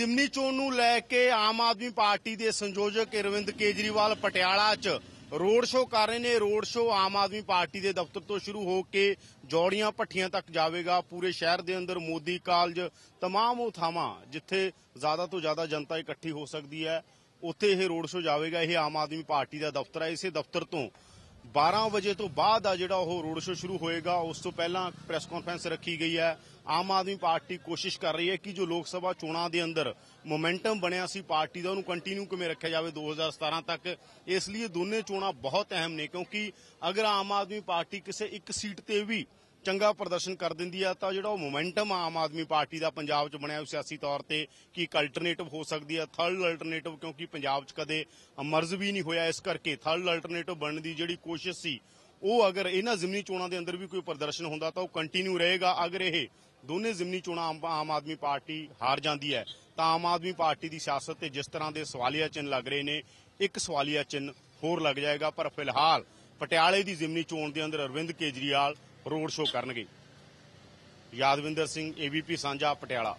ਜ਼ਿਮਨੀ ਚੋਣ ਨੂੰ ਲੈ ਕੇ ਆਮ ਆਦਮੀ ਪਾਰਟੀ ਦੇ ਸੰਯੋਜਕ ਅਰਵਿੰਦ ਕੇਜਰੀਵਾਲ ਪਟਿਆਲਾ 'ਚ ਰੋਡ ਸ਼ੋਅ ਕਰ ਰਹੇ ਨੇ road show Aam Aadmi Party ਦੇ ਦਫ਼ਤਰ ਤੋਂ ਸ਼ੁਰੂ ਹੋ ਕੇ ਜੌੜੀਆਂ ਭੱਠੀਆਂ ਤੱਕ ਜਾਵੇਗਾ ਪੂਰੇ ਸ਼ਹਿਰ ਦੇ ਅੰਦਰ ਮੋਦੀ ਕਾਲਜ तमाम ਉਹ ਥਾਵਾਂ ਜਿੱਥੇ ਜ਼ਿਆਦਾ ਤੋਂ ਜ਼ਿਆਦਾ ਜਨਤਾ ਇਕੱਠੀ ਹੋ ਸਕਦੀ ਹੈ ਉੱਥੇ ਇਹ ਰੋਡ ਸ਼ੋਅ ਜਾਵੇਗਾ ਇਹ ਆਮ ਆਦਮੀ ਪਾਰਟੀ ਦਾ ਦਫ਼ਤਰ ਹੈ ਇਸੇ ਦਫ਼ਤਰ ਤੋਂ 12 ਵਜੇ ਤੋਂ ਬਾਅਦ ਆ ਜਿਹੜਾ ਉਹ ਰੋਡ ਸ਼ੋਅ ਸ਼ੁਰੂ ਹੋਏਗਾ, ਉਸ ਤੋਂ ਪਹਿਲਾਂ ਪ੍ਰੈਸ ਕਾਨਫਰੰਸ ਰੱਖੀ ਗਈ ਹੈ। ਆਮ ਆਦਮੀ ਪਾਰਟੀ ਕੋਸ਼ਿਸ਼ ਕਰ ਰਹੀ ਹੈ ਕਿ ਜੋ ਲੋਕ ਸਭਾ ਚੋਣਾਂ ਦੇ ਅੰਦਰ ਮੋਮੈਂਟਮ ਬਣਿਆ ਸੀ ਪਾਰਟੀ ਦਾ, ਉਹਨੂੰ ਕੰਟੀਨਿਊ ਕਿਵੇਂ ਰੱਖਿਆ ਜਾਵੇ 2017 ਤੱਕ? ਇਸ ਲਈ ਦੋਨੇ ਚੋਣਾਂ ਬਹੁਤ ਅਹਿਮ ਨੇ, ਕਿਉਂਕਿ ਅਗਰ ਆਮ ਆਦਮੀ ਪਾਰਟੀ ਕਿਸੇ ਇੱਕ ਸੀਟ ਤੇ ਵੀ ਚੰਗਾ ਪ੍ਰਦਰਸ਼ਨ ਕਰ ਦਿੰਦੀ ਹੈ ਤਾਂ ਜਿਹੜਾ ਉਹ ਮੋਮੈਂਟਮ ਆਮ ਆਦਮੀ ਪਾਰਟੀ ਦਾ ਪੰਜਾਬ 'ਚ ਬਣਿਆ ਸਿਆਸੀ ਤੌਰ ਤੇ ਕਿ ਇੱਕ ਅਲਟਰਨੇਟਿਵ ਹੋ ਸਕਦੀ ਹੈ ਥਰਡ ਅਲਟਰਨੇਟਿਵ ਕਿਉਂਕਿ ਪੰਜਾਬ 'ਚ ਕਦੇ ਮਰਜ਼ ਵੀ ਨਹੀਂ ਹੋਇਆ ਇਸ ਕਰਕੇ ਥਰਡ ਅਲਟਰਨੇਟਿਵ ਬਣਨ ਦੀ ਜਿਹੜੀ ਕੋਸ਼ਿਸ਼ ਸੀ, ਉਹ ਅਗਰ ਇਹਨਾਂ ਜ਼ਿਮਨੀ ਚੋਣਾਂ ਦੇ ਅੰਦਰ ਵੀ ਕੋਈ ਪ੍ਰਦਰਸ਼ਨ ਹੁੰਦਾ ਤਾਂ ਉਹ ਕੰਟੀਨਿਊ ਰਹੇਗਾ। ਅਗਰ ਇਹ ਦੋਨੇ ਜ਼ਿਮਨੀ ਚੋਣਾਂ ਆਮ- ਆਦਮੀ ਪਾਰਟੀ ਹਾਰ ਜਾਂਦੀ ਹੈ, ਤਾਂ ਆਮ ਆਦਮੀ ਪਾਰਟੀ ਦੀ ਸਿਆਸਤ ਤੇ ਜਿਸ ਤਰ੍ਹਾਂ ਦੇ ਸਵਾਲੀਆ ਚਿੰਨ੍ਹ ਲੱਗ ਰਹੇ ਨੇ, ਇੱਕ ਸਵਾਲੀਆ ਚਿੰਨ੍ਹ ਹੋਰ ਲੱਗ ਜਾਏਗਾ। ਪਰ ਫਿਲਹਾਲ ਪਟਿਆਲੇ ਦੀ ਜ਼ਿਮਨੀ ਚੋਣ ਦੇ ਅੰਦਰ ਅਰਵਿੰਦ ਕੇਜਰੀਵਾਲ ਰੋਡ ਸ਼ੋਅ ਕਰਨਗੇ। ਯਾਦਵਿੰਦਰ ਸਿੰਘ ਏਬੀਪੀ ਸਾਂਝਾ ਪਟਿਆਲਾ।